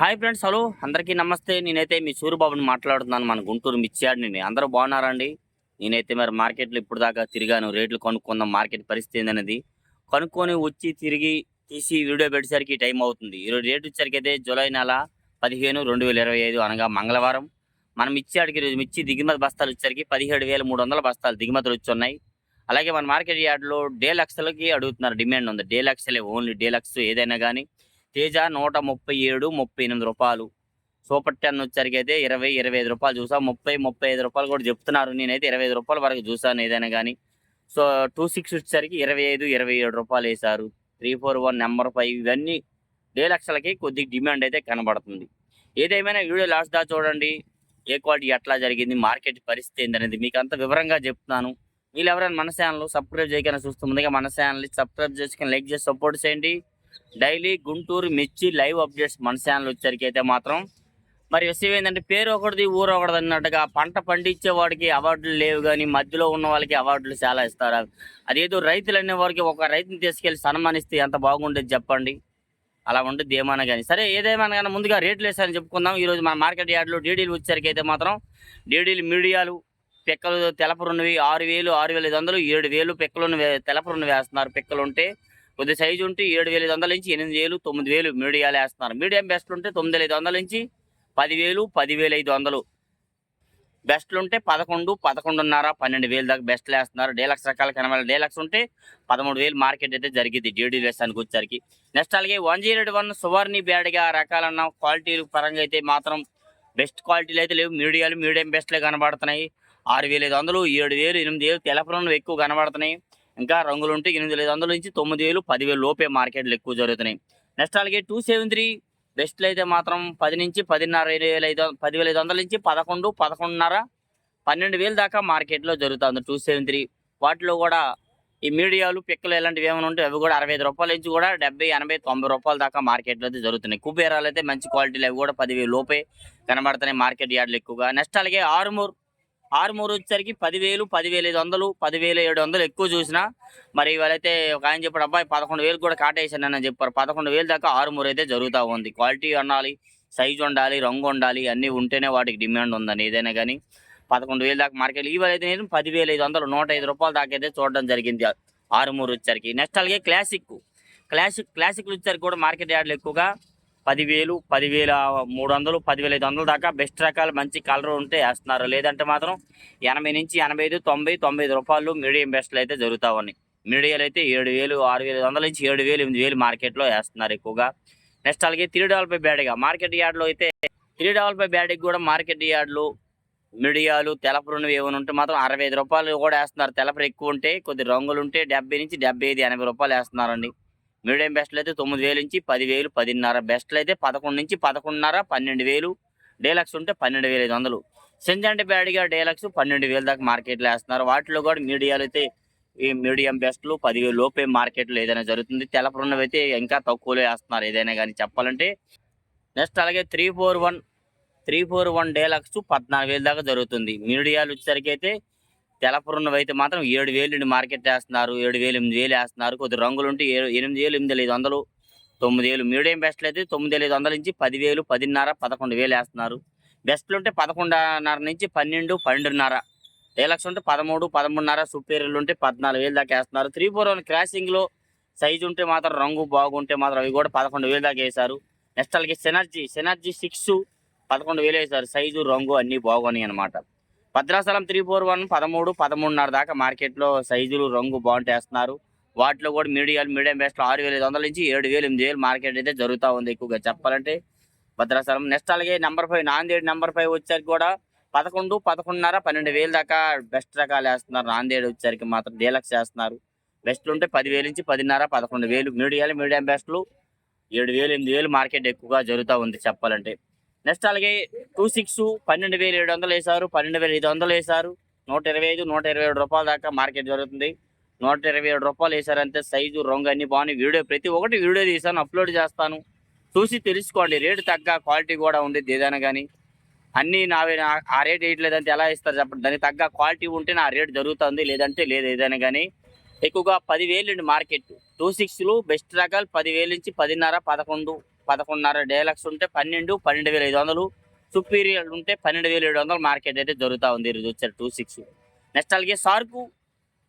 Hi friends hello. అందరికీ నమస్తే. నేనైతే మీ సూర్యబాబుని మాట్లాడుతున్నాను. మన గుంటూరు మిర్చియాడిని అందరూ బాగున్నారండి? నేనైతే మరి మార్కెట్లో ఇప్పుడు దాకా తిరిగాను. రేట్లు కొనుక్కుందాం మార్కెట్ పరిస్థితి ఏందనేది కనుక్కొని వచ్చి తిరిగి తీసి వీడియో పెట్టేసరికి టైం అవుతుంది. ఈరోజు రేటు వచ్చేసరికి అయితే జూలై నెల పదిహేను రెండు వేల ఇరవై ఐదు అనగా మంగళవారం. మనం మిర్చియాడికి ఈరోజు మిర్చి దిగుమతి బస్తాలు వచ్చేసరికి పదిహేడు వేల మూడు వందల బస్తాలు దిగుమతులు వచ్చి ఉన్నాయి. అలాగే మన మార్కెట్ యార్డ్లో డేలక్స్లకి అడుగుతున్నారు. డిమాండ్ ఉంది. డేలక్స్లే ఓన్లీ డేలక్స్ ఏదైనా కానీ తేజ నూట ముప్పై ఏడు ముప్పై ఎనిమిది రూపాయలు. సూపర్ టెన్ వచ్చరికి అయితే ఇరవై ఇరవై ఐదు రూపాయలు చూసా. ముప్పై ముప్పై ఐదు రూపాయలు కూడా చెప్తున్నారు. నేనైతే ఇరవై ఐదు రూపాయల వరకు చూసాను ఏదైనా కానీ. సో టూ సిక్స్ వచ్చేసరికి ఇరవై ఐదు ఇరవై ఏడు రూపాయలు వేశారు. Three four one number five ఇవన్నీ డే లక్షలకి కొద్దిగా డిమాండ్ అయితే కనబడుతుంది. ఏదేమైనా వీడియో లాస్ట్ దా చూడండి. ఏ క్వాలిటీ ఎట్లా జరిగింది మార్కెట్ పరిస్థితి ఏంటనేది మీకు అంత వివరంగా చెప్తున్నాను. మీరు ఎవరైనా మన ఛానల్ సబ్స్క్రైబ్ చేయకుండా చూస్తూ ముందుగా మన ఛానల్ని సబ్స్క్రైబ్ చేసుకుని లైక్ చేసి సపోర్ట్ చేయండి. డైలీ గుంటూరు మిర్చి లైవ్ అప్డేట్స్ మన ఛానల్ వచ్చరికి మాత్రం. మరి విషయం ఏంటంటే పేరు ఒకటిది ఊరు ఒకటిది అన్నట్టుగా పంట పండించే వాడికి అవార్డులు లేవు కానీ మధ్యలో ఉన్న వాళ్ళకి అవార్డులు చాలా ఇస్తారు. అదేదో రైతులు అనే వారికి ఒక రైతుని తీసుకెళ్ళి సన్మానిస్తే ఎంత బాగుండేది చెప్పండి. అలా ఉంటుంది ఏమైనా కానీ. సరే ఏదేమైనా కానీ ముందుగా రేట్లు వేసారని చెప్పుకుందాం. ఈరోజు మన మార్కెట్ యార్డ్లో డీడీలు వచ్చేసరికి అయితే మాత్రం డీడీలు మీడియాలు పిక్కలు తెలపరున్నవి ఆరు వేలు ఆరు వేల ఐదు వందలు ఏడు వేలు పిక్కలను వే- తెలపరున్న వేస్తున్నారు. పిక్కలు ఉంటే కొద్ది సైజు ఉంటే ఏడు వేల ఐదు వందల నుంచి ఎనిమిది వేలు తొమ్మిది వేలు మీడియాలు వేస్తున్నారు. మీడియం బెస్ట్లు ఉంటే తొమ్మిది వేల ఐదు వందల నుంచి పదివేలు పదివేల ఐదు వందలు. బెస్ట్లు ఉంటే పదకొండు పదకొండున్నర పన్నెండు వేలు దాకా బెస్ట్లు వేస్తున్నారు. డీలక్స్ రకాల కనబడే డీలక్స్ ఉంటే పదమూడు వేలు మార్కెట్ అయితే జరిగింది డీడీ వేసానికి వచ్చరికి నెక్స్ట్ అలాగే వన్ జీరో వన్ సువర్ణి బ్యాడ్గా రకాలన్న క్వాలిటీలు పరంగా అయితే మాత్రం బెస్ట్ క్వాలిటీలు అయితే లేవు. మీడియాలు మీడియం బెస్ట్లే కనబడుతున్నాయి. ఆరు వేల ఐదు వందలు ఏడు వేలు ఎనిమిది వేలు తెలపలను ఎక్కువ కనబడుతున్నాయి. ఇంకా రంగులు ఉంటే ఎనిమిది ఐదు వందల నుంచి తొమ్మిది వేలు పదివేలు లోపే మార్కెట్లు ఎక్కువ జరుగుతున్నాయి. నెక్స్ట్ అలాగే టూ సెవెన్ త్రీ బెస్ట్లు అయితే మాత్రం పది నుంచి పదిన్నర ఇరవై వేల ఐదు పదివేల ఐదు వందల నుంచి పదకొండు పదకొండున్నర పన్నెండు వేలు దాకా మార్కెట్లో జరుగుతుంది టూ సెవెన్ త్రీ వాటిలో కూడా ఈ మీడియాలు పిక్కలు ఇలాంటివి ఏమైనా ఉంటే అవి కూడా అరవై ఐదు రూపాయల నుంచి కూడా డెబ్బై ఎనభై తొంభై రూపాయల దాకా మార్కెట్లో అయితే జరుగుతున్నాయి. కుబేరాలు అయితే మంచి క్వాలిటీలు అవి కూడా పదివేలు లోపే కనబడుతున్నాయి మార్కెట్ యార్డ్లు ఎక్కువగా. నెక్స్ట్ అలాగే ఆరుమూర్ ఆరుమూరు వచ్చేసరికి పదివేలు పదివేల ఐదు వందలు పదివేల ఏడు వందలు ఎక్కువ చూసినా మరి వాళ్ళైతే ఒక ఆయన చెప్పాడు అబ్బాయి పదకొండు వేలు కూడా కాటేసానని చెప్పారు. పదకొండు వేలు దాకా ఆరుమూరు అయితే జరుగుతూ ఉంది. క్వాలిటీ ఉండాలి సైజు ఉండాలి రంగు ఉండాలి అన్నీ ఉంటేనే వాటికి డిమాండ్ ఉందని ఏదైనా కానీ పదకొండు వేలు దాకా మార్కెట్ ఇవాళ అయితే నేను పదివేల ఐదు వందలు నూట ఐదు రూపాయల దాకా అయితే చూడడం జరిగింది ఆరుమూరు వచ్చేసరికి. నెక్స్ట్ అలాగే క్లాసిక్ క్లాసిక్ క్లాసిక్లు వచ్చేసరికి కూడా మార్కెట్ యార్డ్లు ఎక్కువగా పదివేలు పదివేల మూడు వందలు పదివేల ఐదు వందల దాకా బెస్ట్ రకాలు మంచి కలర్ ఉంటే వేస్తున్నారు. లేదంటే మాత్రం ఎనభై నుంచి ఎనభై ఐదు తొంభై తొంభై ఐదు రూపాయలు మీడియం బెస్ట్లు అయితే జరుగుతూ ఉన్నాయి. మీడియాలు అయితే ఏడు వేలు ఆరు వేల వందల నుంచి ఏడు వేలు ఎనిమిది వేలు మార్కెట్లో వేస్తున్నారు ఎక్కువగా. నెక్స్ట్ అలాగే త్రీ డాల్పై బ్యాడ్గా మార్కెట్ యార్డ్లో అయితే త్రీ డాల్పై బ్యాడ్కి కూడా మార్కెట్ యార్డ్లు మీడియాలు తెలపరున్నవి ఏమైనా ఉంటే మాత్రం అరవై ఐదు రూపాయలు కూడా వేస్తున్నారు. తెలపరు ఎక్కువ ఉంటే కొద్ది రంగులు ఉంటే డెబ్బై నుంచి డెబ్బై ఐదు ఎనభై రూపాయలు వేస్తున్నారండి. మీడియం బెస్ట్లు అయితే తొమ్మిది వేలు నుంచి పదివేలు పదిన్నర బెస్ట్లు అయితే పదకొండు నుంచి పదకొండున్నర పన్నెండు వేలు. డేలక్స్ ఉంటే పన్నెండు వేల ఐదు వందలు. సెంజంటి బ్యాడ్గా డేలక్స్ పన్నెండు వేలు దాకా మార్కెట్లో వేస్తున్నారు. వాటిలో కూడా మీడియాలు అయితే ఈ మీడియం బెస్ట్లు పదివేలు లోపే మార్కెట్లో ఏదైనా జరుగుతుంది. తెలపరున్నవి అయితే ఇంకా తక్కువలో వేస్తున్నారు ఏదైనా కానీ చెప్పాలంటే. నెక్స్ట్ అలాగే three four one three four one deluxe పద్నాలుగు వేలు దాకా జరుగుతుంది. మీడియాలు వచ్చేసరికి అయితే తెలపరున్నవి అయితే మాత్రం ఏడు వేలు నుండి మార్కెట్ వేస్తున్నారు ఏడు వేలు ఎనిమిది వేలు వేస్తున్నారు. కొద్ది రంగులు ఉంటే ఏడు ఎనిమిది వేలు ఎనిమిది ఐదు వందలు తొమ్మిది వేలు. మీడియం బెస్ట్లు అయితే తొమ్మిది వేల ఐదు వందల నుంచి పదివేలు పదిన్నర పదకొండు వేలు వేస్తున్నారు. బెస్ట్లు ఉంటే పదకొండున్నర నుంచి పన్నెండు పన్నెండున్నర. డేలక్స్ ఉంటే పదమూడు పదమూడున్నర సుపీరియర్లు ఉంటే పద్నాలుగు వేలు దాకా వేస్తున్నారు. త్రీ ఫోర్ వన్ క్రాసింగ్లో సైజు ఉంటే మాత్రం రంగు బాగుంటే మాత్రం అవి కూడా పదకొండు వేలు దాకా వేశారు. నెక్స్ట్ అలాగే సెనర్జీ సెనర్జీ సిక్స్ పదకొండు వేలు వేశారు. సైజు రంగు అన్నీ బాగున్నాయి అనమాట భద్రాచలం త్రీ ఫోర్ వన్ పదమూడు పదమూడున్నర దాకా మార్కెట్లో సైజులు రంగు బాగుంటేస్తున్నారు వాటిలో కూడా మీడియాలు మీడియం బెస్ట్లో ఆరు వేల ఐదు వందల నుంచి ఏడు వేలు ఎనిమిది వేలు మార్కెట్ అయితే జరుగుతూ ఉంది ఎక్కువగా. చెప్పాలంటే భద్రాచలం నెక్స్ట్ అలాగే number five Nanded number five వచ్చేసరికి కూడా పదకొండు పదకొండున్నర పన్నెండు వేలు దాకా బెస్ట్ రకాలు వేస్తున్నారు. నాందేడ్ వచ్చేసరికి మాత్రం డీలక్స్ చేస్తున్నారు బెస్ట్లు ఉంటే పదివేలు నుంచి పదిన్నర పదకొండు వేలు. మీడియాలు మీడియం బెస్ట్లు ఏడు వేలు ఎనిమిది వేలు మార్కెట్ ఎక్కువగా జరుగుతూ ఉంది చెప్పాలంటే. నెక్స్ట్ అలాగే టూ సిక్స్ పన్నెండు వేలు ఏడు వందలు వేశారు పన్నెండు వేల ఐదు వందలు వేశారు. నూట ఇరవై ఐదు నూట ఇరవై ఏడు రూపాయల దాకా మార్కెట్ జరుగుతుంది. నూట ఇరవై ఏడు రూపాయలు వేశారంటే సైజు రంగు అన్ని బాగున్నాయి. వీడియో ప్రతి ఒక్కటి వీడియో తీసాను అప్లోడ్ చేస్తాను. చూసి తెలుసుకోండి రేటు తగ్గ క్వాలిటీ కూడా ఉంది ఏదైనా కానీ. అన్నీ నావే నా- ఆ రేట్ వేయట్లేదంటే ఎలా ఇస్తారు చెప్పండి. దానికి తగ్గ క్వాలిటీ ఉంటే నా రేట్ జరుగుతుంది లేదంటే లేదు ఏదైనా కానీ. ఎక్కువగా పదివేలు మార్కెట్. టూ సిక్స్లు బెస్ట్ రకాలు పదివేలు నుంచి పదిన్నర పదకొండు. పదకొండున్నర డేలక్స్ ఉంటే పన్నెండు పన్నెండు వేల ఐదు వందలు. సుపీరియర్ ఉంటే పన్నెండు వేల ఏడు వందలు మార్కెట్ అయితే జరుగుతూ ఉంది ఈరోజు వచ్చారు టూ సిక్స్ నెక్స్ట్ అలాగే సార్కు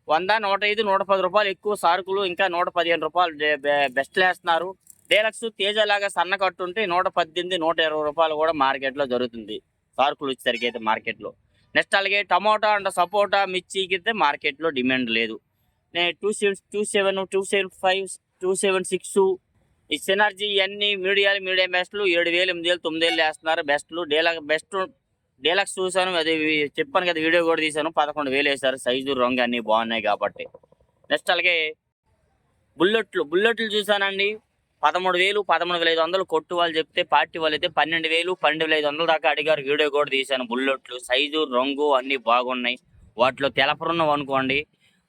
వంద నూట ఐదు నూట పది రూపాయలు ఎక్కువ సార్కులు. ఇంకా నూట పదిహేను రూపాయలు డే- బెస్ట్లు వేస్తున్నారు. డేలక్స్ తేజలాగా సన్న కట్టు ఉంటే నూట పద్దెనిమిది నూట ఇరవై రూపాయలు కూడా మార్కెట్లో జరుగుతుంది. సార్కులు వచ్చేసరికి అయితే మార్కెట్లో నెక్స్ట్ అలాగే టమోటా అండ్ సపోటా మిర్చికి అయితే మార్కెట్లో డిమాండ్ లేదు. Two seven two seven two seven five two seven six ఈ సినర్జీ ఇవన్నీ మీడియాలు మీడియం బెస్ట్లు ఏడు వేలు ఎనిమిది వేలు తొమ్మిది వేలు వేస్తున్నారు. బెస్ట్లు డీలక్ బెస్ట్ డీలక్స్ చూసాను అది చెప్పాను కదా వీడియో కూడా తీశాను. పదకొండు వేలు వేశారు. సైజు రంగు అన్నీ బాగున్నాయి కాబట్టి. నెక్స్ట్ అలాగే బుల్లెట్లు. బుల్లెట్లు చూసానండి పదమూడు వేలు పదమూడు వేల ఐదు వందలు కొట్టు వాళ్ళు చెప్తే పార్టీ వాళ్ళు అయితే పన్నెండు వేలు పన్నెండు వేల ఐదు వందల దాకా అడిగారు. వీడియో కూడా తీశాను. బుల్లెట్లు సైజు రంగు అన్నీ బాగున్నాయి. వాటిలో తెలపరున్నాం అనుకోండి.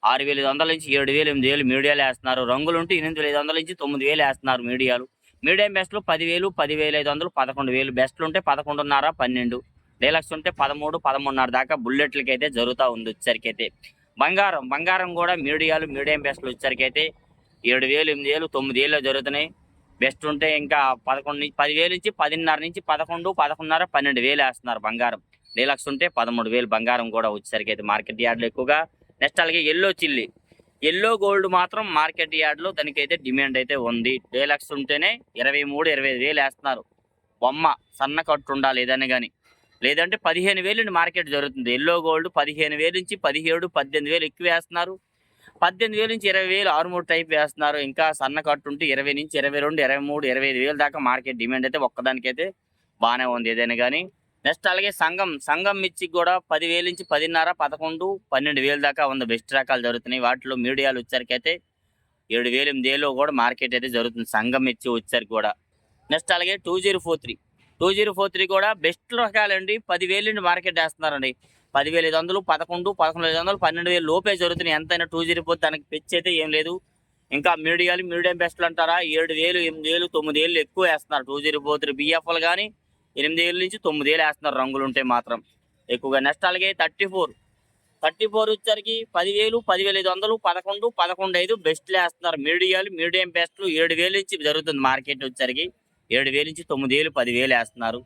ఆరు వేల ఐదు వందల నుంచి ఏడు వేలు ఎనిమిది వేలు మీడియాలు వేస్తున్నారు. రంగులు ఉంటే ఎనిమిది వేల ఐదు వందల నుంచి తొమ్మిది వేలు వేస్తున్నారు మీడియాలు. మీడియం బెస్ట్లు పదివేలు పదివేల ఐదు వందలు పదకొండు వేలు. బెస్ట్లు ఉంటే పదకొండున్నర పన్నెండు. డీలక్స్ ఉంటే పదమూడు పదమూడున్నర దాకా బుల్లెట్లకి అయితే జరుగుతూ ఉంది వచ్చేసరికైతే బంగారం బంగారం కూడా మీడియాలు మీడియం బెస్ట్లు వచ్చరికి ఏడు వేలు ఎనిమిది వేలు తొమ్మిది వేలు జరుగుతున్నాయి. బెస్ట్ ఉంటే ఇంకా పదకొండు నుంచి పదివేలు నుంచి పదిన్నర నుంచి పదకొండు పదకొండున్నర పన్నెండు వేలు వేస్తున్నారు బంగారం. డీలక్స్ ఉంటే పదమూడు వేలు బంగారం కూడా వచ్చేసరికి అయితే మార్కెట్ యార్డ్లు ఎక్కువగా నెక్స్ట్ అలాగే ఎల్లో చిల్లి. ఎల్లో గోల్డ్ మాత్రం మార్కెట్ యార్డ్లో దానికైతే డిమాండ్ అయితే ఉంది. డీలక్స్ ఉంటేనే ఇరవై మూడు ఇరవై ఐదు వేలు వేస్తున్నారు. బొమ్మ సన్న కట్టు ఉండాలి ఏదైనా కానీ లేదంటే పదిహేను వేలు నుండి మార్కెట్ జరుగుతుంది. ఎల్లో గోల్డ్ పదిహేను వేలు నుంచి పదిహేడు పద్దెనిమిది వేలు ఎక్కువ వేస్తున్నారు. పద్దెనిమిది వేలు నుంచి ఇరవై వేలు ఆరు మూడు టైప్ వేస్తున్నారు. ఇంకా సన్న కట్టు ఉంటే ఇరవై నుంచి ఇరవై రెండు ఇరవై మూడు ఇరవై ఐదు వేలు దాకా మార్కెట్ డిమాండ్ అయితే ఒక్కదానికైతే బాగానే ఉంది ఏదైనా కానీ నెక్స్ట్ అలాగే సంఘం సంఘం మిర్చి కూడా పదివేలు నుంచి పదిన్నర పదకొండు పన్నెండు వేలు దాకా ఉంది బెస్ట్ రకాలు జరుగుతున్నాయి. వాటిలో మీడియాలు వచ్చరికి ఏడు వేలు ఎనిమిది వేలు కూడా మార్కెట్ అయితే జరుగుతుంది సంఘం మిర్చి వచ్చరికి కూడా. నెక్స్ట్ అలాగే two zero four three. Two zero four three కూడా బెస్ట్ రకాలండి. పదివేలు నుండి మార్కెట్ వేస్తున్నారండి. పదివేల ఐదు వందలు పదకొండు పదకొండు ఐదు వందలు పన్నెండు వేలు లోపే జరుగుతున్నాయి. ఎంతైనా టూ జీరో ఫోర్ దానికి పెచ్చి అయితే ఏం లేదు. ఇంకా మీడియాలు మీడియం బెస్ట్లు అంటారా? ఏడు వేలు ఎనిమిది వేలు తొమ్మిది వేలు ఎక్కువ వేస్తున్నారు. Two zero four three BFL కానీ ఎనిమిది వేల నుంచి తొమ్మిది వేలు వేస్తున్నారు రంగులు ఉంటే మాత్రం ఎక్కువగా. నెక్స్ట్ అలాగే థర్టీ ఫోర్. థర్టీ ఫోర్ వచ్చరికి పదివేలు పదివేల ఐదు వందలు పదకొండు పదకొండు ఐదు బెస్ట్లు వేస్తున్నారు. మీడియాలు మీడియం బెస్ట్లు ఏడు వేలు నుంచి జరుగుతుంది మార్కెట్ వచ్చరికి ఏడు వేలు నుంచి తొమ్మిది వేలు పదివేలు వేస్తున్నారు.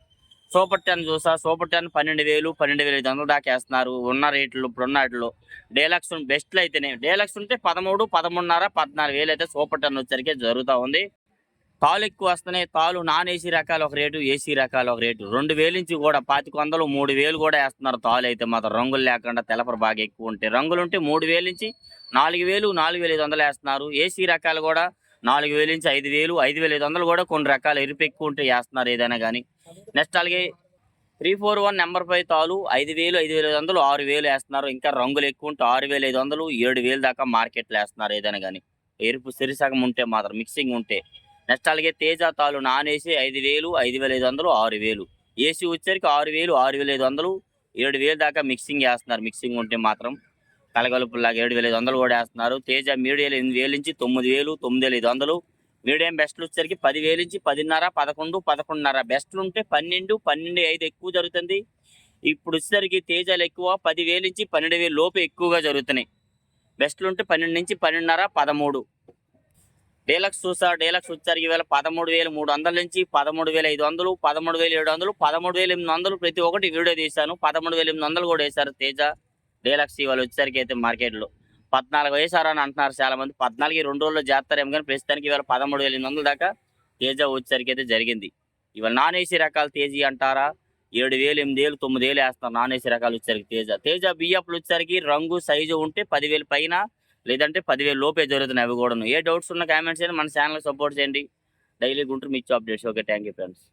సూపర్ టెన్ చూసా. సూపర్ టెన్ పన్నెండు వేలు పన్నెండు వేల ఐదు వందలు దాకా వేస్తున్నారు. ఉన్న రేట్లు ఇప్పుడున్న వాటిలో డేలక్స్ బెస్ట్లు అయితేనే. డేలక్స్ ఉంటే పదమూడు పదమూడున్నర పద్నాలుగు వేలు అయితే సూపర్ టెన్ వచ్చరికి జరుగుతూ ఉంది. తాలు ఎక్కువ వస్తున్నాయి. తాలు నాన్ ఏసీ రకాలు ఒక రేటు ఏసీ రకాలు ఒక రేటు. రెండు వేలు నుంచి కూడా పాతిక వందలు మూడు వేలు కూడా వేస్తున్నారు. తాలు అయితే మాత్రం రంగులు లేకుండా తెలపరు బాగా ఎక్కువ ఉంటాయి రంగులు ఉంటే మూడు వేలు నుంచి నాలుగు వేలు నాలుగు వేల ఐదు వందలు వేస్తున్నారు. ఏసీ రకాలు కూడా నాలుగు వేలు నుంచి ఐదు వేలు ఐదు వేల ఐదు వందలు కూడా కొన్ని రకాలు ఎరుపు ఎక్కువ ఉంటే వేస్తున్నారు ఏదైనా కానీ నెక్స్ట్ అలాగే three four one number five తాలు ఐదు వేలు ఐదు వేల ఐదు వందలు ఆరు వేలు వేస్తున్నారు. ఇంకా రంగులు ఎక్కువ ఉంటే ఆరు వేల ఐదు వందలు ఏడు వేలు దాకా మార్కెట్లో వేస్తున్నారు ఏదైనా కానీ ఎరుపు సిరిసగం ఉంటే మాత్రం మిక్సింగ్ ఉంటే. నెక్స్ట్ అలాగే తేజ తాలు నాన్ ఏసీ ఐదు వేలు ఐదు వేల ఐదు వందలు ఆరు వేలు. ఏసీ వచ్చరికి ఆరు వేలు ఆరు వేల ఐదు వందలు ఏడు వేలు దాకా మిక్సింగ్ వేస్తున్నారు మిక్సింగ్ ఉంటే మాత్రం కలగలుపులాగా ఏడు వేల ఐదు వందలు కూడా వేస్తున్నారు. తేజ మీడియాలు ఎనిమిది వేలు నుంచి తొమ్మిది వేలు తొమ్మిది వేల ఐదు వందలు. మీడియం బెస్ట్లు వచ్చరికి పదివేలు నుంచి పదిన్నర పదకొండు పదకొండున్నర. బెస్ట్లు ఉంటే పన్నెండు పన్నెండు ఐదు ఎక్కువ జరుగుతుంది. ఇప్పుడు వచ్చేసరికి తేజాలు ఎక్కువ పదివేలు నుంచి పన్నెండు వేలు లోపు ఎక్కువగా జరుగుతున్నాయి. బెస్ట్లు ఉంటే పన్నెండు నుంచి పన్నెండున్నర పదమూడు. డీలక్స్ చూసా డీలక్స్ వచ్చరికి వేల పదమూడు వేల మూడు వందల నుంచి పదమూడు వేల ఐదు వందలు పదమూడు వేల ఏడు వందలు పదమూడు వేల ఎనిమిది వందలు ప్రతి ఒక్కటి వీడియో తీశాను. పదమూడు వేల ఎనిమిది వందలు కూడా వేశారు తేజ. డీలక్స్ ఇవాళ వచ్చేసరికి అయితే మార్కెట్లో పద్నాలుగు వేశారు అని అంటున్నారు చాలా మంది పద్నాలుగు రెండు రోజుల్లో చేస్తారేమో కానీ ప్రస్తుతానికి ఇవాళ పదమూడు వేల ఎనిమిది వందల దాకా తేజ వచ్చేసరికి అయితే జరిగింది. ఇవాళ నాన్ ఏసీ రకాలు తేజీ అంటారా? ఏడు వేలు ఎనిమిది వేలు తొమ్మిది వేలు వేస్తారు నాన్ ఏసీ రకాలు వచ్చేసరికి తేజ. తేజ బియ్యపులు వచ్చేసరికి రంగు సైజు ఉంటే పదివేలు పైన లేదంటే పదివేలు లోపే జరుగుతున్నాయి అవి కూడా ఏ డౌట్స్ ఉన్న కామెంట్స్ అయినా మన ఛానల్ సపోర్ట్ చేయండి. డైలీ గుంటూరు మిర్చి updates okay thank you friends